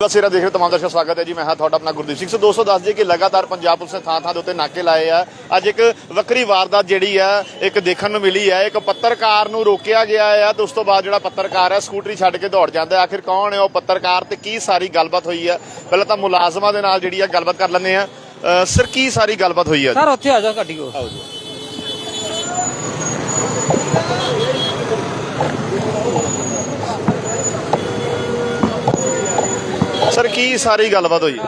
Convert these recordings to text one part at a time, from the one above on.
ਦਾ ਸਿਰਾ ਦੇਖ ਰਹੇ ਤਮਾਮ ਦਰਸ਼ਕ ਸਵਾਗਤ ਹੈ ਜੀ। ਮੈਂ ਹਾਂ ਤੁਹਾਡਾ ਆਪਣਾ ਗੁਰਦੀਪ ਸਿੰਘ। ਸੋ ਦੋਸਤੋ ਦੱਸ ਦਈਏ ਕਿ ਲਗਾਤਾਰ ਪੰਜਾਬ ਪੁਲਿਸ ਨੇ ਥਾਂ ਥਾਂ ਦੇ ਉੱਤੇ ਨਾਕੇ ਲਾਏ ਆ। ਅੱਜ ਇੱਕ ਵੱਖਰੀ ਵਾਰਦਾਤ ਜਿਹੜੀ ਆ ਇੱਕ ਦੇਖਣ ਨੂੰ ਮਿਲੀ ਹੈ ਇੱਕ ਪੱਤਰਕਾਰ ਨੂੰ ਰੋਕਿਆ ਗਿਆ ਆ। ਤੇ ਉਸ ਤੋਂ ਬਾਅਦ ਜਿਹੜਾ ਪੱਤਰਕਾਰ ਹੈ ਸਕੂਟਰੀ ਛੱਡ ਕੇ ਦੌੜ ਜਾਂਦਾ ਆਖਿਰ ਕੌਣ ਹੈ ਉਹ ਪੱਤਰਕਾਰ ਤੇ ਕੀ ਸਾਰੀ ਗੱਲਬਾਤ ਹੋਈ ਹੈ ਪਹਿਲਾਂ ਤਾਂ ਮੁਲਾਜ਼ਮਾਂ ਦੇ ਨਾਲ ਜਿਹੜੀ ਆ ਗੱਲਬਾਤ ਕਰ ਲੈਂਦੇ ਆ। ਸਰ ਕੀ ਸਾਰੀ ਗੱਲਬਾਤ ਹੋਈ ਹੈ ਸਰ ਉੱਥੇ ਆ ਜਾ ਗੱਡੀ ਕੋ ਸਰ ਕੀ ਸਾਰੀ ਗੱਲਬਾਤ ਹੋਈ?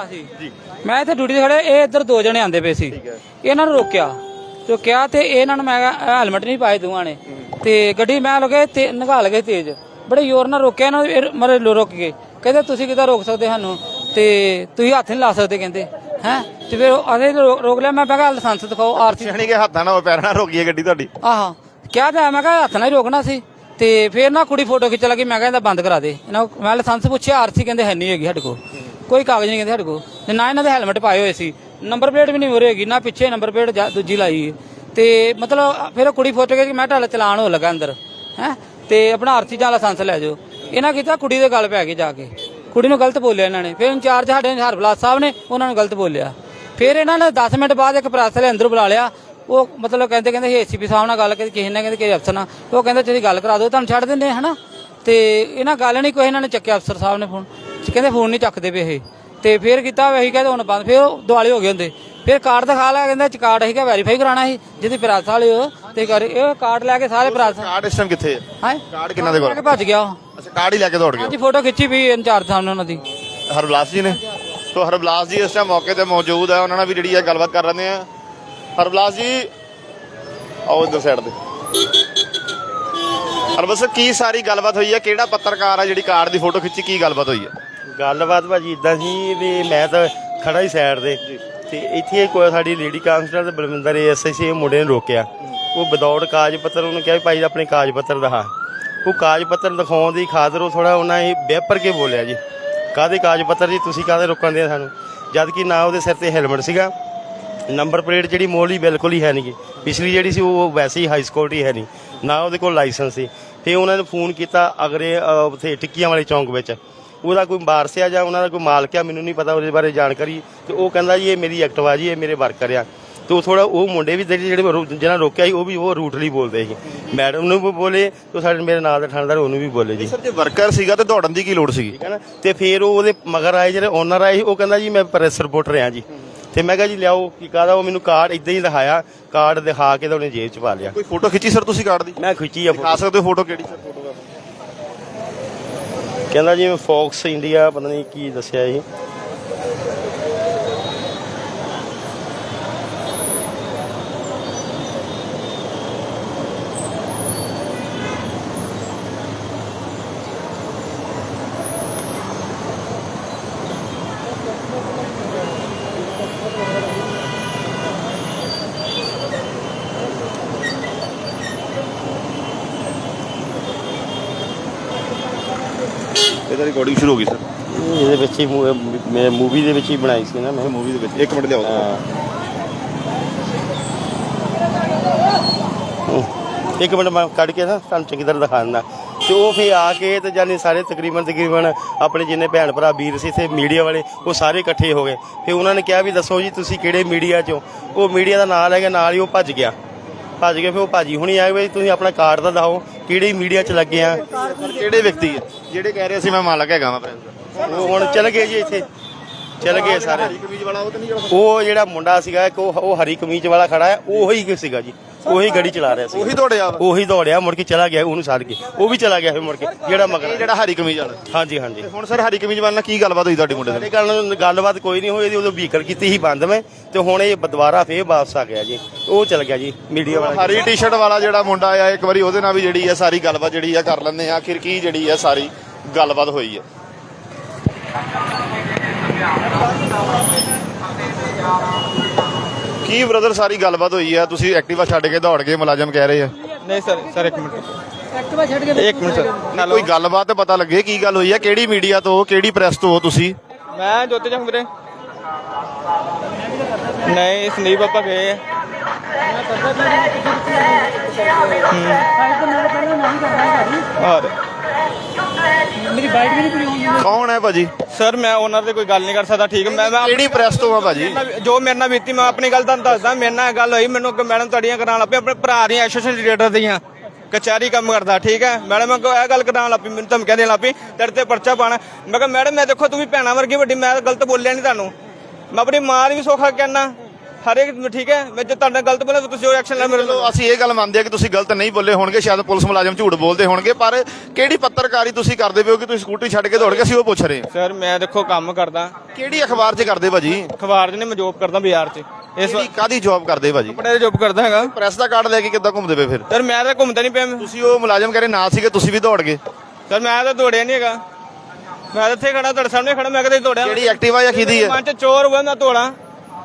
ਜੀ। ਮੈਂ ਇੱਥੇ ਡਿਊਟੀ ਤੇ ਖੜੇ ਇਹ ਇੱਧਰ ਦੋ ਜਣੇ ਆਂਦੇ ਪਏ ਸੀ। ਇਹਨਾਂ ਨੂੰ ਰੋਕਿਆ। ਰੋਕਿਆ ਤੇ ਇਹਨਾਂ ਨੂੰ ਮੈਂ ਹੈਲਮਟ ਨਹੀਂ ਪਾਏ ਦੋਵਾਂ ਨੇ। ਤੇ ਗੱਡੀ ਮੈਂ ਲਗੇ ਤੇ ਨਿਕਾਲ ਗਏ ਤੇਜ਼। ਬੜੇ ਜ਼ੋਰ ਨਾਲ ਰੋਕਿਆ ਇਹਨਾਂ ਨੂੰ ਮਰੇ ਰੁਕ ਗਏ। ਕਹਿੰਦੇ ਤੁਸੀਂ ਕਿੱਦਾਂ ਰੋਕ ਸਕਦੇ ਸਾਨੂੰ? ਤੇ ਤੁਸੀਂ ਹੱਥ ਨਹੀਂ ਲਾ ਸਕਦੇ ਕਹਿੰਦੇ। ਹੈ? ਤੇ ਫਿਰ ਅਸੀਂ ਰੋਕ ਲਿਆ। ਮੈਂ ਕਿਹਾ ਲਾਇਸੈਂਸ ਦਿਖਾਓ ਆਰਸੀ ਸਿਆਣੀ ਕਿ ਹੱਥਾਂ ਨਾਲ ਪੈਰਾਂ ਨਾਲ ਰੋਕੀ ਹੈ ਗੱਡੀ ਤੁਹਾਡੀ। ਆਹਾਂ। ਕਿਹਾ ਤਾਂ ਮੈਂ ਕਿਹਾ ਹੱਥ ਨਾਲ ਹੀ ਰੋਕਣਾ ਸੀ। ਤੇ ਫਿਰ ਨਾ ਕੁੜੀ ਫੋਟੋ ਖਿੱਚ ਲੱਗੀ, ਮੈਂ ਕਹਿੰਦਾ ਬੰਦ ਕਰਾ ਦੇ। ਇਹਨਾਂ ਕੋਲ- ਮੈਂ ਲਾਇਸੈਂਸ ਪੁੱਛਿਆ, ਆਰਸੀ ਕਹਿੰਦੇ ਹੈ ਨਹੀਂ ਹੈਗੀ ਸਾਡੇ ਕੋਲ। ਕੋਈ ਕਾਗਜ਼ ਨਹੀਂ ਕਹਿੰਦੇ ਸਾਡੇ ਕੋਲ। ਤੇ ਨਾ ਇਹਨਾਂ ਦੇ ਹੈਲਮਟ ਪਾਏ ਹੋਏ ਸੀ। ਨੰਬਰ ਪਲੇਟ ਵੀ ਨਹੀਂ ਹੋ ਹੈਗੀ, ਨਾ ਪਿੱਛੇ ਨੰਬਰ ਪਲੇਟ ਦੂਜੀ ਲਾਈ ਹੈ। ਤੇ ਮਤਲਬ, ਫਿਰ ਉਹ ਕੁੜੀ ਫੋਟੋ ਕਿ ਮੈਂ ਢਾਲ ਚਲਾਨ ਹੋ ਲੱਗਾ ਅੰਦਰ। ਹੈ? ਤੇ ਆਪਣਾ ਆਰਸੀ ਜਾਂ ਲਾਇਸੈਂਸ ਲੈ ਜਾਓ। ਇਹਨਾਂ ਕੀਤਾ, ਕੁੜੀ ਦੇ ਗੱਲ ਪੈ ਗਈ ਜਾ ਕੇ। ਕੁੜੀ ਨੂੰ ਗਲਤ ਬੋਲਿਆ ਇਹਨਾਂ ਨੇ। ਫਿਰ ਇੰਚਾਰਜ ਸਾਡੇ ਹਰਬਲਾਸ ਸਾਹਿਬ ਨੇ, ਉਹਨਾਂ ਨੂੰ ਗਲਤ ਬੋਲਿਆ। ਫਿਰ ਇਹਨਾਂ ਨੇ 10 ਮਿੰਟ ਬਾਅਦ ਇੱਕ ਪ੍ਰੈਸ ਵਾਲੇ ਅੰਦਰ ਬੁਲਾ ਲਿਆ। ਉਹ ਮਤਲਬ ਕਹਿੰਦੇ ਕਹਿੰਦੇ ਏਸੀਪੀ ਸਾਹਿਬ ਨਾਲ ਗੱਲ ਕੀਤੀ ਕਿਸੇ ਨੇ ਕਹਿੰਦੇ ਕਿਸੇ ਅਫਸਰ ਨਾਲ ਉਹ ਕਹਿੰਦੇ ਤੁਸੀਂ ਗੱਲ ਕਰਾ ਦਿਓ ਤੁਹਾਨੂੰ ਛੱਡ ਦਿੰਦੇ ਹਨਾ? ਤੇ ਇਹਨਾਂ ਗੱਲ ਨਹੀਂ ਕੋਈ ਇਹਨਾਂ ਨੇ ਚੱਕਿਆ ਅਫਸਰ ਸਾਹਿਬ ਨੇ ਫੋਨ। ਕਹਿੰਦੇ ਫੋਨ ਨਹੀਂ ਚੱਕਦੇ ਪਏ ਇਹ। ਤੇ ਫਿਰ ਕੀਤਾ ਅਸੀਂ ਕਹਿੰਦੇ ਹੁਣ ਬੰਦ ਫਿਰ ਦੁਆਲੇ ਹੋ ਗਏ ਹੁੰਦੇ। ਫਿਰ ਕਾਰਡ ਦਿਖਾ ਲਿਆ ਕਹਿੰਦੇ ਕਾਰਡ ਕਿਹਾ ਵੈਰੀਫਾਈ ਕਰਾਣਾ ਸੀ ਜਿਹਦੀ ਪ੍ਰਾਸ ਵਾਲੇ ਉਹ ਤੇ ਕਰ ਇਹ ਕਾਰਡ ਲੈ ਕੇ ਸਾਰੇ ਪ੍ਰਾਸ ਕਾਰਡ ਇਸ ਟਾਈਮ ਕਿੱਥੇ ਹੈ ਹਾਂ? ਕਾਰਡ ਕਿੰਨਾ ਦੇ ਕੋਲ? ਕੇ ਭੱਜ ਗਿਆ ਅੱਛਾ ਕਾਰਡ ਹੀ ਲੈ ਕੇ ਦੌੜ ਗਏ ਹਾਂਜੀ ਫੋਟੋ ਖਿੱਚੀ ਵੀ ਇੰਚਾਰਜ ਸਾਹਮਣੇ ਉਹਨਾਂ ਦੀ। ਹਰਬਲਾਸ ਜੀ ਨੇ। ਸੋ ਹਰਬਲਾਸ ਜੀ ਇਸ ਟਾਈਮ ਮੌਕੇ ਤੇ ਮੌਜੂਦ ਹੈ ਉਹਨਾਂ ਨਾਲ ਵੀ ਜਿਹੜੀ ਹੈ ਗੱਲਬਾਤ ਕਰ ਲੈਂਦੇ ਆ। ਹਰਬਲਾਸ ਜੀ ਆਓ ਇੱਧਰ ਸਾਈਡ ਤੇ। ਹਰਬਲਾਸ ਕੀ ਸਾਰੀ ਗੱਲਬਾਤ ਹੋਈ ਹੈ? ਕਿਹੜਾ ਪੱਤਰਕਾਰ ਆ ਜਿਹੜੀ ਕਾਰਡ ਦੀ ਫੋਟੋ ਖਿੱਚੀ? ਕੀ ਗੱਲਬਾਤ ਹੋਈ ਹੈ? ਗੱਲਬਾਤ ਭਾਜੀ ਇਦਾਂ ਸੀ ਵੀ ਮੈਂ ਤਾਂ ਖੜਾ ਹੀ ਸਾਈਡ ਤੇ। ਤੇ ਇੱਥੇ ਕੋਈ ਸਾਡੀ ਲੇਡੀ ਕਾਂਸਟਰ ਤੇ ਬਲਵਿੰਦਰ ਐਸਆਈਸੀ ਮੁੰਡੇ ਨੂੰ ਰੋਕਿਆ। ਉਹ ਵਿਦਆਊਟ ਕਾਗਜ਼ ਪੱਤਰ ਉਹਨੂੰ ਕਿਹਾ ਵੀ ਭਾਈ ਆਪਣੇ ਕਾਗਜ਼ ਪੱਤਰ ਦਿਖਾ। ਉਹ ਕਾਗਜ਼ ਪੱਤਰ ਦਿਖਾਉਣ ਦੀ ਖਾਤਰ ਉਹ ਥੋੜਾ ਉਹਨਾਂ ਹੀ ਬੇਪਰ ਕੇ ਬੋਲਿਆ ਜੀ। ਕਾਹਦੇ ਕਾਗਜ਼ ਪੱਤਰ ਜੀ? ਤੁਸੀਂ ਕਾਹਦੇ ਰੋਕਣ ਦੇ ਸਾਨੂੰ? ਜਦ ਕਿ ਨਾ ਉਹਦੇ ਸਿਰ ਤੇ ਹੈਲਮਟ ਸੀਗਾ। ਨੰਬਰ ਪਲੇਟ ਜਿਹੜੀ ਮੋਲੀ ਬਿਲਕੁਲ ਹੀ ਹੈ ਨਹੀਂ ਗੀ ਪਿਛਲੀ ਜਿਹੜੀ ਸੀ ਉਹ ਵੈਸੇ ਹੀ ਹਾਈ ਸਿਕਿਉਰਿਟੀ ਹੈ ਨਹੀਂ ਨਾ ਉਹਦੇ ਕੋਲ ਲਾਇਸੈਂਸ ਸੀ। ਤੇ ਉਹਨਾਂ ਨੇ ਫੋਨ ਕੀਤਾ ਅਗਰੇ ਅਹ, ਉੱਥੇ ਟਿੱਕੀਆਂ ਵਾਲੇ ਚੌਂਕ ਵਿੱਚ। ਉਹਦਾ ਕੋਈ ਵਾਰਸ ਆ ਜਾਂ ਉਹਨਾਂ ਦਾ ਕੋਈ ਮਾਲਕ ਆ ਮੈਨੂੰ ਨਹੀਂ ਪਤਾ ਉਹਦੇ ਬਾਰੇ ਜਾਣਕਾਰੀ। ਤੇ ਉਹ ਕਹਿੰਦਾ ਜੀ ਇਹ ਮੇਰੀ ਐਕਟਿਵਾ ਜੀ ਇਹ ਮੇਰੇ ਵਰਕਰ ਆ। ਤੇ ਉਹ ਥੋੜਾ ਉਹ ਮੁੰਡੇ ਵੀ ਜਿਹੜੇ ਜਿਹੜੇ ਰੋ- ਜਿਹਨਾਂ ਰੋਕਿਆ ਸੀ ਉਹ ਵੀ ਉਹ ਰੂਟਲੀ ਬੋਲਦੇ ਸੀ। ਮੈਡਮ ਨੂੰ ਵੀ ਬੋਲੇ ਤੇ ਸਾਡੇ ਮੇਰੇ ਨਾਲ ਦਾ ਥਾਣੇਦਾਰ ਉਹਨੂੰ ਵੀ ਬੋਲੇ ਜੀ। ਸਰ ਜੇ ਵਰਕਰ ਸੀਗਾ ਤੇ ਦੌੜਨ ਦੀ ਕੀ ਲੋੜ ਸੀਗੀ? ਠੀਕ ਹੈ ਨਾ? ਤੇ ਫਿਰ ਉਹ ਉਹਦੇ ਮਗਰ ਆਏ ਜਿਹੜੇ ਓਨਰ ਆਏ ਸੀ, ਉਹ ਕਹਿੰਦਾ ਜੀ ਮੈਂ ਪ੍ਰੈਸ ਰਿਪੋਰਟਰ ਆ ਜੀ। ਤੇ ਮੈਂ ਕਿਹਾ ਜੀ ਲਿਆਓ ਕੀ ਕਹਦਾ? ਉਹ ਮੈਨੂੰ ਕਾਰਡ ਇਦਾਂ ਹੀ ਦਿਖਾਇਆ। ਕਾਰਡ ਦਿਖਾ ਕੇ ਤਾਂ ਉਹਨੇ ਜੇਬ 'ਚ ਪਾ ਲਿਆ। ਕੋਈ ਫੋਟੋ ਖਿੱਚੀ ਸਰ ਤੁਸੀਂ ਕਾਰਡ ਦੀ? ਮੈਂ ਖਿੱਚੀ ਆ ਦਿਖਾ ਸਕਦੇ ਹੋ ਫੋਟੋ ਕਿਹੜੀ ਸਰ ਫੋਟੋ ਕਹਿੰਦਾ ਜੀ ਮੈਂ ਫੌਕਸ ਇੰਡੀਆ ਪਤਾ ਨਹੀਂ ਕੀ ਦੱਸਿਆ ਇਹ ਇਹਦਾ ਰਿਕਾਰਡਿੰਗ ਸ਼ੁਰੂ ਹੋ ਗਈ ਸਰ ਇਹਦੇ ਵਿੱਚ ਹੀ ਮੈਂ ਮੂਵੀ ਦੇ ਵਿੱਚ ਹੀ ਬਣਾਈ ਸੀ ਨਾ ਮੈਂ। ਮੂਵੀ ਦੇ ਵਿੱਚ। ਇੱਕ ਮਿੰਟ ਲਿਆਓ ਹਾਂ। ਇੱਕ ਮਿੰਟ ਮੈਂ ਕੱਢ ਕੇ ਨਾ ਤੁਹਾਨੂੰ ਚੰਗੀ ਤਰ੍ਹਾਂ ਦਿਖਾ ਦਿੰਦਾ ਤੇ ਉਹ ਫੇ ਆ ਕੇ ਤੇ ਜਾਨੀ ਸਾਰੇ ਤਕਰੀਬਨ ਤਕਰੀਬਨ ਆਪਣੇ ਜਿੰਨੇ ਭੈਣ ਭਰਾ ਵੀਰ ਸੀ ਇੱਥੇ ਮੀਡੀਆ ਵਾਲੇ ਉਹ ਸਾਰੇ ਇਕੱਠੇ ਹੋ ਗਏ। ਫੇ ਉਹਨਾਂ ਨੇ ਕਿਹਾ ਵੀ ਦੱਸੋ ਜੀ ਤੁਸੀਂ ਕਿਹੜੇ ਮੀਡੀਆ 'ਚੋਂ? ਉਹ ਮੀਡੀਆ ਦਾ ਨਾਂ ਲੈ ਕੇ ਨਾਲ ਹੀ ਉਹ ਭੱਜ ਗਿਆ। ਭੱਜ ਕੇ ਫੇ ਉਹ ਭਾਜੀ ਹੁਣੀ ਆਏ ਵੀ ਤੁਸੀਂ ਆਪਣਾ ਕਾਰਡ ਤਾਂ ਦਿਖਾਓ ਕਿਹੜੀ ਮੀਡੀਆ 'ਚ ਲੱਗੇ ਆ ਕਿਹੜੇ ਵਿਅਕਤੀ ਹੈ ਜਿਹੜੇ ਕਹਿ ਰਹੇ ਸੀ ਮੈਂ ਮਾਲਕ ਹੈਗਾ ਮੈਂ ਪ੍ਰੈਸ ਉਹ ਹੁਣ ਚਲ ਗਏ ਜੀ ਇੱਥੇ ਚਲ ਗਏ ਸਾਰੇ। ਉਹ ਜਿਹੜਾ ਉਹ ਜਿਹੜਾ ਮੁੰਡਾ ਸੀਗਾ ਇੱਕ ਉਹ ਉਹ ਹਰੀ ਕਮੀਜ਼ ਵਾਲਾ ਖੜਾ ਹੈ ਉਹੀ ਸੀਗਾ ਜੀ। ਉਹੀ ਗੱਡੀ ਚਲਾ ਰਿਹਾ ਸੀ। ਉਹੀ ਦੌੜਿਆ ਵਾ। ਉਹੀ ਦੌੜਿਆ ਮੁੜ ਕੇ ਚਲਾ ਗਿਆ ਉਹਨੂੰ ਛੱਡ ਕੇ। ਉਹ ਵੀ ਚਲਾ ਗਿਆ ਫਿਰ ਮੁੜ ਕੇ ਜਿਹੜਾ ਇਹ ਮਗਰ ਜਿਹੜਾ ਹਰੀ ਕਮੀਜ਼ ਵਾਲਾ। ਹਾਂਜੀ ਹਾਂਜੀ। ਹੁਣ ਸਰ ਹਰੀ ਕਮੀਜ਼ ਵਾਲਾ ਨਾਲ ਕੀ ਗੱਲਬਾਤ ਹੋਈ ਤੁਹਾਡੀ ਮੁੰਡੇ ਸਾਡੇ ਗੱਲ ਗੱਲਬਾਤ ਕੋਈ ਨਹੀਂ ਹੋਈ ਉਦੋਂ ਵਹੀਕਲ ਕੀਤੀ ਸੀ ਬੰਦ ਮੈਂ ਤੇ ਹੁਣ ਇਹ ਦੁਬਾਰਾ ਫੇਰ ਵਾਪਸ ਆ ਗਿਆ ਜੀ। ਉਹ ਚਲ ਗਿਆ ਜੀ ਮੀਡੀਆ ਵਾਲਾ। ਹਰੀ ਟੀ-ਸ਼ਰਟ ਵਾਲਾ ਜਿਹੜਾ ਮੁੰਡਾ ਆ ਇੱਕ ਵਾਰੀ ਉਹਦੇ ਨਾਲ ਵੀ ਜਿਹੜੀ ਆ ਸਾਰੀ ਗੱਲਬਾਤ ਜਿਹੜੀ ਆ ਕਰ ਲੈਂਦੇ ਆ। ਆਖਿਰ ਕੀ ਜਿਹੜੀ ਆ ਸਾਰੀ ਗੱਲਬਾਤ ਹੋਈ ਹੈ ਕੀ ਬ੍ਰਦਰ ਸਾਰੀ ਗੱਲਬਾਤ ਹੋਈ ਆ? ਤੁਸੀਂ ਐਕਟਿਵਾ ਛੱਡ ਕੇ ਦੌੜ ਗਏ ਮੁਲਾਜ਼ਮ ਕਹਿ ਰਹੇ ਆ। ਨਹੀਂ ਸਰ ਸਰ ਇੱਕ ਮਿੰਟ। ਐਕਟਿਵਾ ਛੱਡ ਕੇ ਇੱਕ ਮਿੰਟ ਸਰ ਕੋਈ ਗੱਲਬਾਤ ਤਾਂ ਪਤਾ ਲੱਗੇ ਕੀ ਗੱਲ ਹੋਈ ਆ? ਕਿਹੜੀ ਮੀਡੀਆ ਤੋਂ ਕਿਹੜੀ ਪ੍ਰੈਸ ਤੋਂ ਹੋ ਤੁਸੀਂ? ਮੈਂ ਜੋਤੇ ਜੰਗ ਵੀਰੇ। ਨਹੀਂ ਸੰਦੀਪ ਪਾਪਾ ਗਏ ਆ। ਔਰ ਮੇਰੀ ਬਾਈਟ ਵੀ ਨਹੀਂ ਪੂਰੀ ਹੋਣੀ ਕੌਣ ਹੈ ਭਾਜੀ? ਸਰ ਮੈਂ ਉਹਨਾਂ ਤੇ ਕੋਈ ਗੱਲ ਨਹੀਂ ਕਰ ਸਕਦਾ ਠੀਕ ਹੈ। ਮੈਂ ਮੈਂ ਕਿਹੜੀ ਪ੍ਰੈਸ ਤੋਂ ਆ ਭਾਜੀ? ਜੋ ਮੇਰੇ ਨਾਲ ਬੀਤੀ ਮੈਂ ਆਪਣੀ ਗੱਲ ਤੁਹਾਨੂੰ ਦੱਸਦਾ ਮੇਰੇ ਨਾਲ ਇਹ ਗੱਲ ਹੋਈ ਮੈਨੂੰ ਕਿ ਮੈਡਮ ਤੁਹਾਡੀਆਂ ਕਰਾਉਣ ਲੱਪੇ ਆਪਣੇ ਭਰਾ ਦੀਆਂ ਐਸੋਸੀਏਸ਼ਨ ਲੀਡਰ ਦੀਆਂ ਕਚਹਿਰੀ ਕੰਮ ਕਰਦਾ ਠੀਕ ਹੈ। ਮੈਡਮ ਮੈਂ ਇਹ ਗੱਲ ਕਰਾਉਣ ਲੱਪੀ ਮੈਨੂੰ ਧਮਕੀਆਂ ਦੇਣ ਲੱਪੀ ਤੇਰੇ ਤੇ ਪਰਚਾ ਪਾਣਾ ਮੈਂ ਕਿਹਾ ਮੈਡਮ ਮੈਂ ਦੇਖੋ ਤੂੰ ਵੀ ਭੈਣਾ ਵਰਗੀ ਵੱਡੀ ਮੈਂ ਗਲਤ ਬੋਲਿਆ ਨਹੀਂ ਤੁਹਾਨੂੰ। ਮੈਂ ਆਪਣੀ ਮਾਂ ਦੀ ਵੀ ਸੌਖਾ ਕਹਿਣਾ ਹਰੇਕ ਠੀਕ ਹੈ ਮੈਂ ਜੇ ਤੁਹਾਡੇ ਨਾਲ ਗਲਤ ਬੋਲਿਆ ਤਾਂ ਤੁਸੀਂ ਜੋ ਐਕਸ਼ਨ ਲੈ ਮੇਰੇ ਚਲੋ ਅਸੀਂ ਇਹ ਗੱਲ ਮੰਨਦੇ ਆ ਕਿ ਤੁਸੀਂ ਗਲਤ ਨਹੀਂ ਬੋਲੇ ਹੋਣਗੇ ਸ਼ਾਇਦ ਪੁਲਿਸ ਮੁਲਾਜ਼ਮ ਝੂਠ ਬੋਲਦੇ ਹੋਣਗੇ ਪਰ ਕਿਹੜੀ ਪੱਤਰਕਾਰੀ ਤੁਸੀਂ ਕਰਦੇ ਪਏ ਹੋ ਕਿ ਤੁਸੀਂ ਸਕੂਟਰੀ ਛੱਡ ਕੇ ਦੌੜ ਕੇ ਅਸੀਂ ਉਹ ਪੁੱਛ ਰਹੇ ਹਾਂ? ਸਰ ਮੈਂ ਦੇਖੋ ਕੰਮ ਕਰਦਾ। ਕਿਹੜੀ ਅਖਬਾਰ 'ਚ ਕਰਦੇ ਭਾਜੀ ਅਖਬਾਰ 'ਚ ਨਹੀਂ ਮੈਂ ਜੋਬ ਕਰਦਾ ਬਾਜ਼ਾਰ 'ਚ। ਇਸ ਕਿਹੜੀ ਕਾਦੀ ਜੌਬ ਕਰਦੇ ਭਾਜੀ ਕੱਪੜੇ ਜੋਬ ਕਰਦਾ ਹੈਗਾ। ਪ੍ਰੈਸ ਦਾ ਕਾਰਡ ਲੈ ਕੇ ਕਿੱਦਾਂ ਘੁੰਮਦੇ ਪਏ ਫਿਰ? ਸਰ ਮੈਂ ਤਾਂ ਘੁੰਮਦਾ ਨਹੀਂ ਪਿਆ ਮੈਂ। ਤੁਸੀਂ ਉਹ ਮੁਲਾਜ਼ਮ ਕਰੇ ਨਾਲ ਸੀਗੇ ਤੁਸੀਂ ਵੀ ਦੌੜ ਗਏ। ਸਰ ਮੈਂ ਤਾਂ ਦੌੜਿਆ ਨਹੀਂ ਹੈਗਾ। ਮੈਂ ਤਾਂ ਇੱਥੇ ਖੜਾ ਤੁਹਾਡੇ ਸਾਹਮਣੇ ਖੜਾ ਮੈਂ ਕਦੇ ਦੌੜਿਆ ਜਿਹੜੀ ਐਕਟਿਵਾ ਜਾਂ ਕਿਹਦੀ ਹੈ? ਮਨ ਚ ਚੋਰ ਹੋਇਆ ਮੈਂ ਦੌੜਾਂ।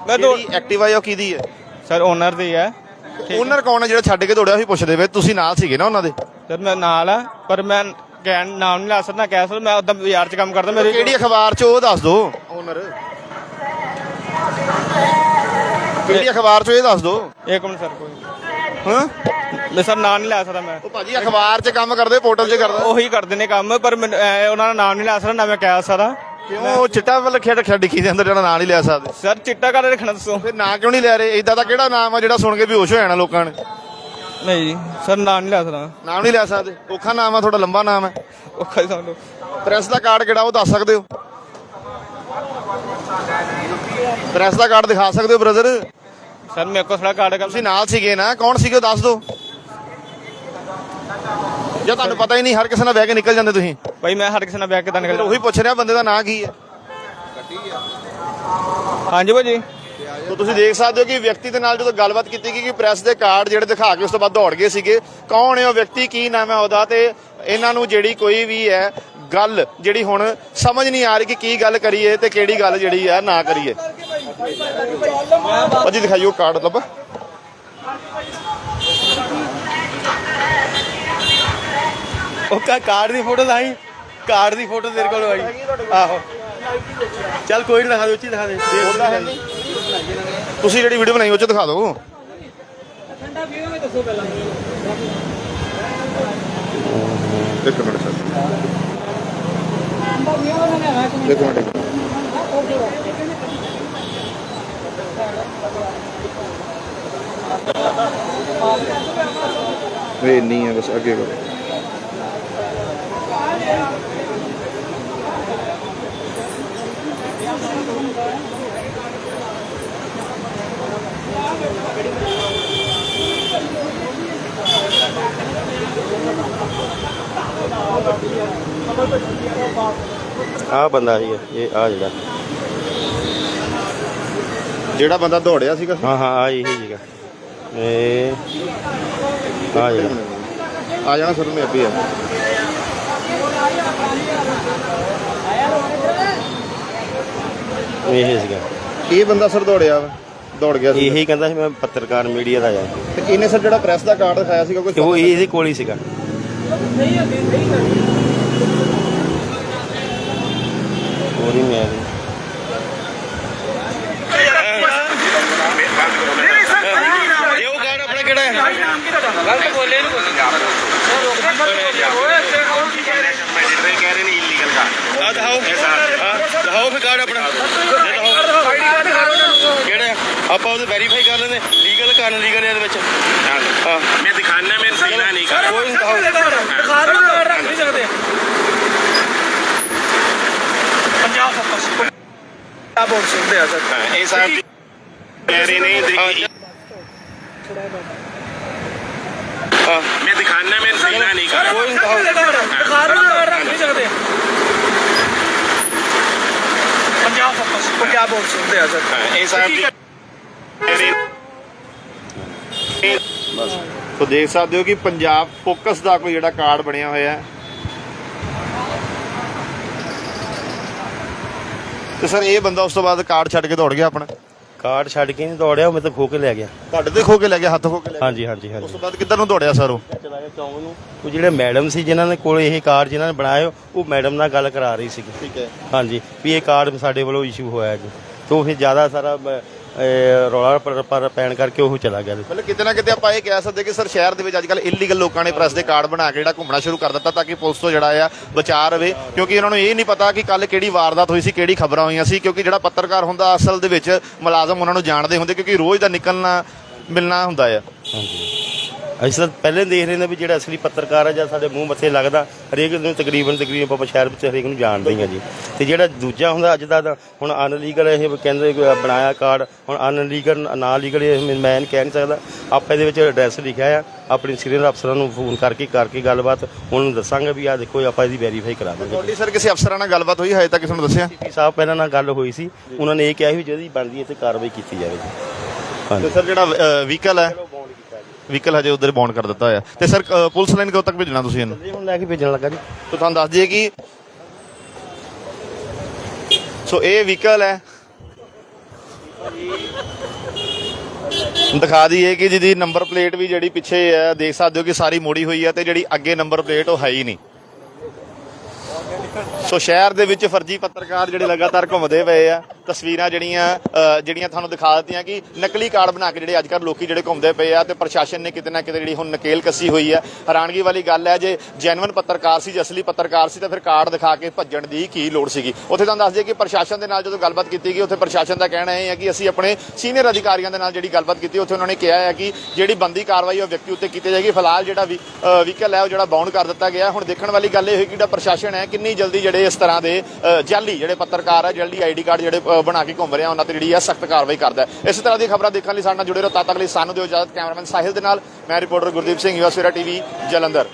ਮੈਂ ਦੌੜ ਜਿਹੜੀ ਐਕਟਿਵਾ ਜਾਂ ਉਹ ਕਿਹਦੀ ਹੈ ਸਰ ਓਨਰ ਦੀ ਹੈ ਓਨਰ ਕੌਣ ਹੈ ਜਿਹੜਾ ਛੱਡ ਕੇ ਦੌੜਿਆ ਸੀ ਪੁੱਛਦੇ ਪਏ? ਤੁਸੀਂ ਨਾਲ ਸੀਗੇ ਨਾ ਉਹਨਾਂ ਦੇ। ਸਰ ਮੈਂ ਨਾਲ ਆ ਪਰ ਮੈਂ ਕਹਿਣ ਨਾਮ ਨਹੀਂ ਲਾ ਸਕਦਾ ਕਹਿ ਸਕਦਾ ਮੈਂ ਉਦਾਂ ਬਾਜ਼ਾਰ 'ਚ ਕੰਮ ਕਰਦਾ ਮੇਰੀ ਕਿਹੜੀ ਅਖਬਾਰ 'ਚ ਉਹ ਦੱਸ ਦਿਓ ਓਨਰ ਕਿਹੜੀ ਅਖਬਾਰ 'ਚ ਇਹ ਦੱਸ ਦਿਓ ਇੱਕ ਮਿੰਟ ਸਰ ਕੋਈ ਹਾਂ? ਮੈਂ ਸਰ ਨਾਮ ਨਹੀਂ ਲਾ ਸਕਦਾ ਮੈਂ। ਉਹ ਭਾਜੀ ਅਖਬਾਰ 'ਚ ਕੰਮ ਕਰਦੇ ਪੋਰਟਲ 'ਚ ਕਰਦਾ। ਉਹੀ ਕਰਦੇ ਨੇ ਕੰਮ ਪਰ ਮੈਨੂੰ ਐ ਉਹਨਾਂ ਦਾ ਨਾਮ ਨਹੀਂ ਲਾ ਸਕਦਾ ਨਾ ਮੈਂ ਕਹਿ ਸਕਦਾ। ਕਿਉਂ? ਉਹ ਚਿੱਟਾ ਵੱਲ ਖੇਡ ਖੱਡ ਕੀ ਦੇ ਅੰਦਰ ਜਿਹੜਾ ਨਾਂ ਨਹੀਂ ਲੈ ਸਕਦੇ। ਸਰ ਚਿੱਟਾ ਕਾਲੇ ਰੱਖਣਾ ਦੱਸੋ? ਫਿਰ ਨਾਂ ਕਿਉਂ ਨਹੀਂ ਲੈ ਰਹੇ? ਇਦਾਂ ਦਾ ਕਿਹੜਾ ਨਾਮ ਆ ਜਿਹੜਾ ਸੁਣ ਕੇ ਬੇਹੋਸ਼ ਹੋ ਜਾਣਾ ਲੋਕਾਂ ਨੇ? ਨਹੀਂ ਜੀ ਸਰ ਨਾਮ ਨਹੀਂ ਲਾ ਸਕਦਾ। ਨਾਮ ਨਹੀਂ ਲੈ ਸਕਦੇ। ਔਖਾ ਨਾਮ ਆ ਤੁਹਾਡਾ ਲੰਬਾ ਨਾਮ ਹੈ ਔਖਾ ਹੀ ਸਮਝ ਪ੍ਰੈਸ ਦਾ ਕਾਰਡ ਕਿਹੜਾ ਉਹ ਦੱਸ ਸਕਦੇ ਹੋ? ਪ੍ਰੈਸ ਦਾ ਕਾਰਡ ਦਿਖਾ ਸਕਦੇ ਹੋ ਬ੍ਰਦਰ? ਸਰ ਮੇਰੇ ਕੋਲ ਥੋੜਾ ਕਾਰਡ ਕਰ ਤੁਸੀਂ ਨਾਲ ਸੀਗੇ ਨਾ ਕੌਣ ਸੀਗੇ ਉਹ ਦੱਸ ਦਿਓ। ਜਾਂ ਤੁਹਾਨੂੰ ਪਤਾ ਹੀ ਨਹੀਂ ਹਰ ਕਿਸੇ ਨਾਲ ਬਹਿ ਕੇ ਨਿਕਲ ਜਾਂਦੇ ਤੁਸੀਂ। ਭਾਈ ਮੈਂ ਹਰ ਕਿਸੇ ਨਾਲ ਬੈਠ ਕੇ ਤਾਂ ਫਿਰ ਨਿਕਲ ਉਹੀ ਪੁੱਛ ਰਿਹਾ ਬੰਦੇ ਦਾ ਨਾਂ ਕੀ ਹੈ? ਹਾਂਜੀ ਭਾਜੀ ਤੋ ਤੁਸੀਂ ਦੇਖ ਸਕਦੇ ਹੋ ਕਿ ਵਿਅਕਤੀ ਦੇ ਨਾਲ ਜਦੋਂ ਗੱਲਬਾਤ ਕੀਤੀ ਗਈ ਕਿ ਪ੍ਰੈਸ ਦੇ ਕਾਰਡ ਜਿਹੜੇ ਦਿਖਾ ਕੇ ਉਸ ਤੋਂ ਬਾਅਦ ਦੌੜ ਗਏ ਸੀਗੇ ਕੌਣ ਹੈ ਉਹ ਵਿਅਕਤੀ ਕੀ ਨਾਮ ਹੈ ਉਹਦਾ ਤੇ ਇਹਨਾਂ ਨੂੰ ਜਿਹੜੀ ਕੋਈ ਵੀ ਹੈ ਗੱਲ ਜਿਹੜੀ ਹੁਣ ਸਮਝ ਨਹੀਂ ਆ ਰਹੀ ਕਿ ਕੀ ਗੱਲ ਕਰੀਏ ਤੇ ਕਿਹੜੀ ਗੱਲ ਜਿਹੜੀ ਹੈ ਨਾ ਕਰੀਏ। ਭਾਜੀ ਦਿਖਾਈਓ ਕਾਰਡ ਲੱਭ ਉਹ ਕਾ ਕਾਰਡ ਦੀ ਫੋਟੋ ਲਾਈ। ਕਾਰਡ ਦੀ ਫੋਟੋ ਤੇਰੇ ਕੋਲ ਆਈ। ਆਹੋ। ਚੱਲ ਕੋਈ ਨਹੀਂ ਦਿਖਾ ਦੇ ਉੱਚੀ ਦਿਖਾ ਦੇ। ਉਹਦਾ ਹੈ। ਨਹੀਂ ਤੁਸੀਂ ਜਿਹੜੀ ਵੀਡੀਓ ਬਣਾਈ ਉਹ ਚ ਦਿਖਾ ਦਿਓ। ਇੱਕ ਮਿੰਟ ਸਰ। ਇੱਕ ਮਿੰਟ ਵੇ ਨਹੀਂ ਹੈ ਬਸ ਅੱਗੇ ਕਰੋ। ਆਹ ਬੰਦਾ ਹੀ ਹੈ ਇਹ ਆ ਜਿਹੜਾ। ਜਿਹੜਾ ਬੰਦਾ ਦੌੜਿਆ ਸੀਗਾ ਹਾਂ ਹਾਂ ਆ ਇਹੀ ਜੀਗਾ ਇਹ ਆ ਜਿਹੜਾ। ਆ ਜਾਣਾ ਸਰ ਮੈਂ ਆਪੇ ਆ। ਇਹ ਸੀਗਾ। ਇਹ ਬੰਦਾ ਸਰ ਦੌੜਿਆ? ਵਾ ਦੌੜ ਗਿਆ ਸੀ। ਇਹੀ ਕਹਿੰਦਾ ਸੀ ਮੈਂ ਪੱਤਰਕਾਰ ਮੀਡੀਆ ਦਾ ਆ ਤੇ ਇਹਨੇ ਸਰ ਜਿਹੜਾ ਪ੍ਰੈਸ ਦਾ ਕਾਰਡ ਦਿਖਾਇਆ ਸੀਗਾ ਕੋਈ ਤੇ ਉਹ ਇਹਦੇ ਕੋਲ ਹੀ ਸੀਗਾ। ਉਹ ਨਹੀਂ ਮੈਂ ਇਹ ਉਹ ਗਾੜ ਆਪਣਾ ਕਿਹੜਾ ਹੈ? ਆ ਦਿਖਾਓ। ਹਾਂ ਦਿਖਾਓ ਫਿਰ ਕਾਰਡ ਆਪਣਾ? ਆਪਾਂ ਉਹਦੇ ਵੈਰੀਫਾਈ ਕਰ ਲੈਂਦੇ ਲੀਗਲ ਕਾਰਨ ਲੀਗਲ ਇਹਦੇ ਵਿੱਚ ਹਾਂ मैं दिखाना मैं सीना नहीं कर ਕੋਈ ਨਹੀਂ ਦਿਖਾਓ ਆ ਬੋਲ ਸਕਦੇ ਆ ਸਰ रहा ऐसा मेरे नहीं देखी ਹਾਂ मैं दिखाना मैं सीना नहीं कर ਕੋਈ ਨਹੀਂ ਦਿਖਾਓ ਪੰਜਾਬ ਬੋਲ ਸਕਦੇ ਆ ਸਰ ऐसा मेरे ਸੋ ਦੇਖ ਸਕਦੇ ਹੋ ਕਿ ਪੰਜਾਬ ਫੋਕਸ ਦਾ ਕੋਈ ਜਿਹੜਾ ਕਾਰਡ ਬਣਿਆ ਹੋਇਆ ਹੈ। ਤੇ ਸਰ ਇਹ ਬੰਦਾ ਉਸ ਤੋਂ ਬਾਅਦ ਕਾਰਡ ਛੱਡ ਕੇ ਦੌੜ ਗਿਆ ਆਪਣਾ? ਕਾਰਡ ਛੱਡ ਕੇ ਨਹੀਂ ਦੌੜਿਆ ਉਹ ਮੇਰੇ ਤੋਂ ਖੋ ਕੇ ਲੈ ਗਿਆ। ਤੁਹਾਡੇ ਤੇ ਖੋ ਕੇ ਲੈ ਗਿਆ ਹੱਥ ਖੋ ਕੇ ਲੈ ਗਿਆ? ਹਾਂਜੀ ਹਾਂਜੀ ਉਸ ਹਾਂਜੀ ਤੋਂ ਬਾਅਦ ਕਿੱਧਰ ਨੂੰ ਦੌੜਿਆ ਸਰ ਉਹ? ਚਲਾ ਗਿਆ ਚੌਂਕ ਨੂੰ। ਉਹ ਜਿਹੜੇ ਮੈਡਮ ਸੀ ਜਿਨ੍ਹਾਂ ਨੇ ਕੋਲ ਇਹ ਕਾਰਡ ਜਿਨ੍ਹਾਂ ਨੇ ਬਣਾਇਆ ਉਹ ਮੈਡਮ ਨਾਲ ਗੱਲ ਕਰਾ ਰਹੀ ਸੀਗੀ। ਠੀਕ ਹੈ। ਹਾਂਜੀ ਵੀ ਇਹ ਕਾਰਡ ਸਾਡੇ ਵੱਲੋਂ ਇਸ਼ੂ ਹੋਇਆ ਜੀ। ਤੋਂ ਫਿਰ ਜ਼ਿਆਦਾ ਸਾਰਾ ਇਹ ਰੌਲਾ ਪਰ ਪਰ ਪੈਣ ਕਰਕੇ ਉਹ ਚਲਾ ਗਿਆ ਮਤਲਬ ਕਿਤੇ ਨਾ ਕਿਤੇ ਆਪਾਂ ਇਹ ਕਹਿ ਸਕਦੇ ਕਿ ਸਰ ਸ਼ਹਿਰ ਦੇ ਵਿੱਚ ਅੱਜ ਕੱਲ ਇਲੀਗਲ ਲੋਕਾਂ ਨੇ ਪ੍ਰੈਸ ਦੇ ਕਾਰਡ ਬਣਾ ਕੇ ਜਿਹੜਾ ਘੁੰਮਣਾ ਸ਼ੁਰੂ ਕਰ ਦਿੱਤਾ ਤਾਂ ਕਿ ਪੁਲਿਸ ਤੋਂ ਜਿਹੜਾ ਆ ਬਚਾਅ ਰਵੇ ਕਿਉਂਕਿ ਇਹਨਾਂ ਨੂੰ ਇਹ ਨਹੀਂ ਪਤਾ ਕਿ ਕੱਲ ਕਿਹੜੀ ਵਾਰਦਾਤ ਹੋਈ ਸੀ ਕਿਹੜੀ ਖਬਰਾਂ ਹੋਈਆਂ ਸੀ ਕਿਉਂਕਿ ਜਿਹੜਾ ਪੱਤਰਕਾਰ ਹੁੰਦਾ ਅਸਲ ਦੇ ਵਿੱਚ ਮੁਲਾਜ਼ਮ ਉਹਨਾਂ ਨੂੰ ਜਾਣਦੇ ਹੁੰਦੇ ਕਿਉਂਕਿ ਰੋਜ਼ ਦਾ ਨਿਕਲਣਾ ਮਿਲਣਾ ਹੁੰਦਾ ਆ। ਹਾਂਜੀ। ਅਸੀਂ ਤਾਂ ਪਹਿਲੇ ਦੇਖ ਰਹੇ ਨੇ ਵੀ ਜਿਹੜਾ ਅਸਲੀ ਪੱਤਰਕਾਰ ਹੈ ਜਾਂ ਸਾਡੇ ਮੂੰਹ ਮੱਥੇ ਲੱਗਦਾ ਹਰੇਕ ਨੂੰ ਤਕਰੀਬਨ ਤਕਰੀਬਨ ਆਪਾਂ ਸ਼ਹਿਰ ਵਿੱਚ ਹਰੇਕ ਨੂੰ ਜਾਣਦੇ ਹੀ ਆ ਜੀ। ਤੇ ਜਿਹੜਾ ਦੂਜਾ ਹੁੰਦਾ ਅੱਜ ਦਾ ਹੁਣ ਅਨਲੀਗਲ ਇਹ ਕਹਿੰਦੇ ਬਣਾਇਆ ਕਾਰਡ ਹੁਣ ਅਨਲੀਗਲ ਨਾ ਲੀਗਲ ਇਹ ਮੈਂ ਕਹਿ ਨਹੀਂ ਸਕਦਾ। ਆਪਾਂ ਇਹਦੇ ਵਿੱਚ ਐਡਰੈਸ ਲਿਖਿਆ ਆ ਆਪਣੀ ਸੀਨੀਅਰ ਅਫਸਰਾਂ ਨੂੰ ਫੋਨ ਕਰਕੇ ਕਰਕੇ ਗੱਲਬਾਤ ਉਹਨਾਂ ਨੂੰ ਦੱਸਾਂਗੇ ਵੀ ਆ ਦੇਖੋ ਆਪਾਂ ਇਹਦੀ ਵੈਰੀਫਾਈ ਕਰਾ ਦਾਂਗੇ। ਤੁਹਾਡੀ ਸਰ ਕਿਸੇ ਅਫਸਰਾਂ ਨਾਲ ਗੱਲਬਾਤ ਹੋਈ ਹਜੇ ਤੱਕ ਕਿਸੇ ਨੂੰ ਦੱਸਿਆ? ਪੀ ਸਾਹਿਬ ਪਹਿਲਾਂ ਨਾਲ ਗੱਲ ਹੋਈ ਸੀ ਉਹਨਾਂ ਨੇ ਇਹ ਕਿਹਾ ਸੀ ਵੀ ਜਿਹਦੀ ਬਣਦੀ ਹੈ ਤੇ ਕਾਰਵਾਈ ਕੀਤੀ ਜਾਵੇ ਜੀ ਤੇ ਸਰ ਜਿਹੜਾ ਵਹੀਕਲ ਹੈ? ਵਹੀਕਲ ਹਜੇ ਉਧਰ ਬੌਂਡ ਕਰ ਦਿੱਤਾ ਹੋਇਆ। ਤੇ ਸਰ ਪੁਲਿਸ ਲਾਈਨ ਕਦੋਂ ਤੱਕ ਭੇਜਣਾ ਤੁਸੀਂ ਇਹਨੂੰ? ਇਹ ਹੁਣ ਲੈ ਕੇ ਭੇਜਣ ਲੱਗਾ ਜੀ। ਤੋ ਤੁਹਾਨੂੰ ਦੱਸ ਦਈਏ ਕਿ ਸੋ ਇਹ ਵਹੀਕਲ ਹੈ। ਦਿਖਾ ਦਈਏ ਕਿ ਜਿਹਦੀ ਨੰਬਰ ਪਲੇਟ ਵੀ ਜਿਹੜੀ ਪਿੱਛੇ ਹੈ ਦੇਖ ਸਕਦੇ ਹੋ ਕਿ ਸਾਰੀ ਮੋੜੀ ਹੋਈ ਹੈ ਤੇ ਜਿਹੜੀ ਅੱਗੇ ਨੰਬਰ ਪਲੇਟ ਉਹ ਹੈ ਹੀ ਨਹੀਂ। ਸੋ ਸ਼ਹਿਰ ਦੇ ਵਿੱਚ ਫਰਜ਼ੀ ਪੱਤਰਕਾਰ ਜਿਹੜੇ ਲਗਾਤਾਰ ਘੁੰਮਦੇ ਪਏ ਆ ਤਸਵੀਰਾਂ ਜਿਹੜੀਆਂ ਜਿਹੜੀਆਂ ਤੁਹਾਨੂੰ ਦਿਖਾ ਦਿੱਤੀਆਂ ਕਿ ਨਕਲੀ ਕਾਰਡ ਬਣਾ ਕੇ ਜਿਹੜੇ ਅੱਜ ਕੱਲ੍ਹ ਲੋਕੀ ਜਿਹੜੇ ਘੁੰਮਦੇ ਪਏ ਆ ਤੇ ਪ੍ਰਸ਼ਾਸਨ ਨੇ ਕਿਤੇ ਨਾ ਕਿਤੇ ਜਿਹੜੀ ਹੁਣ ਨਕੇਲ ਕੱਸੀ ਹੋਈ ਹੈ ਹੈਰਾਨਗੀ ਵਾਲੀ ਗੱਲ ਹੈ ਜੇ ਜੈਨੂਇਨ ਪੱਤਰਕਾਰ ਸੀ ਜੇ ਅਸਲੀ ਪੱਤਰਕਾਰ ਸੀ ਤਾਂ ਫਿਰ ਕਾਰਡ ਦਿਖਾ ਕੇ ਭੱਜਣ ਦੀ ਕੀ ਲੋੜ ਸੀਗੀ? ਉੱਥੇ ਤੁਹਾਨੂੰ ਦੱਸ ਦਈਏ ਕਿ ਪ੍ਰਸ਼ਾਸਨ ਦੇ ਨਾਲ ਜਦੋਂ ਗੱਲਬਾਤ ਕੀਤੀ ਗਈ ਉੱਥੇ ਪ੍ਰਸ਼ਾਸਨ ਦਾ ਕਹਿਣਾ ਇਹ ਹੈ ਕਿ ਅਸੀਂ ਆਪਣੇ ਸੀਨੀਅਰ ਅਧਿਕਾਰੀਆਂ ਦੇ ਨਾਲ ਜਿਹੜੀ ਗੱਲਬਾਤ ਕੀਤੀ ਉੱਥੇ ਉਹਨਾਂ ਨੇ ਕਿਹਾ ਹੈ ਕਿ ਜਿਹੜੀ ਬੰਦੀ ਕਾਰਵਾਈ ਉਹ ਵਿਅਕਤੀ ਉੱਤੇ ਕੀਤੀ ਜਾਏਗੀ। ਫਿਲਹਾਲ ਜਿਹੜਾ ਵਹੀਕਲ ਹੈ ਉਹ ਜਿਹੜਾ ਬਾਉਂਡ ਕਰ ਦਿੱਤਾ ਗਿਆ। ਹੁਣ ਦੇਖਣ ਵਾਲੀ ਗੱਲ ਇਹ ਹੋਈ ਕਿ ਜਿਹੜਾ ਪ੍ਰਸ਼ਾਸਨ ਹੈ ਕਿੰਨੀ ਜਲਦੀ ਜਿਹੜੇ ਇਸ ਤਰ੍ਹਾਂ ਦੇ ਅ, ਜਾਲੀ ਜਿਹੜੇ ਪੱਤਰਕਾਰ ਹੈ ਜਲਦੀ ਆਈਡੀ ਕਾਰਡ ਜਿਹੜੇ ਬਣਾ ਕੇ ਘੁੰਮ ਰਿਹਾ, ਉਹਨਾਂ ਤੇ ਜਿਹੜੀ ਹੈ ਸਖਤ ਕਾਰਵਾਈ ਕਰਦਾ ਹੈ। ਇਸੇ ਤਰ੍ਹਾਂ ਦੀ ਖਬਰਾਂ ਦੇਖਣ ਲਈ ਸਾਡੇ ਨਾਲ ਜੁੜੇ ਰਹੋ। ਤਦ ਤੱਕ ਲਈ ਸਾਨੂੰ ਦਿਓ ਇਜਾਜ਼ਤ, ਕੈਮਰਾਮੈਨ ਸਾਹਿਲ ਦੇ ਨਾਲ। ਮੈਂ reporter Gurdeep Singh, US TV, Jalandhar.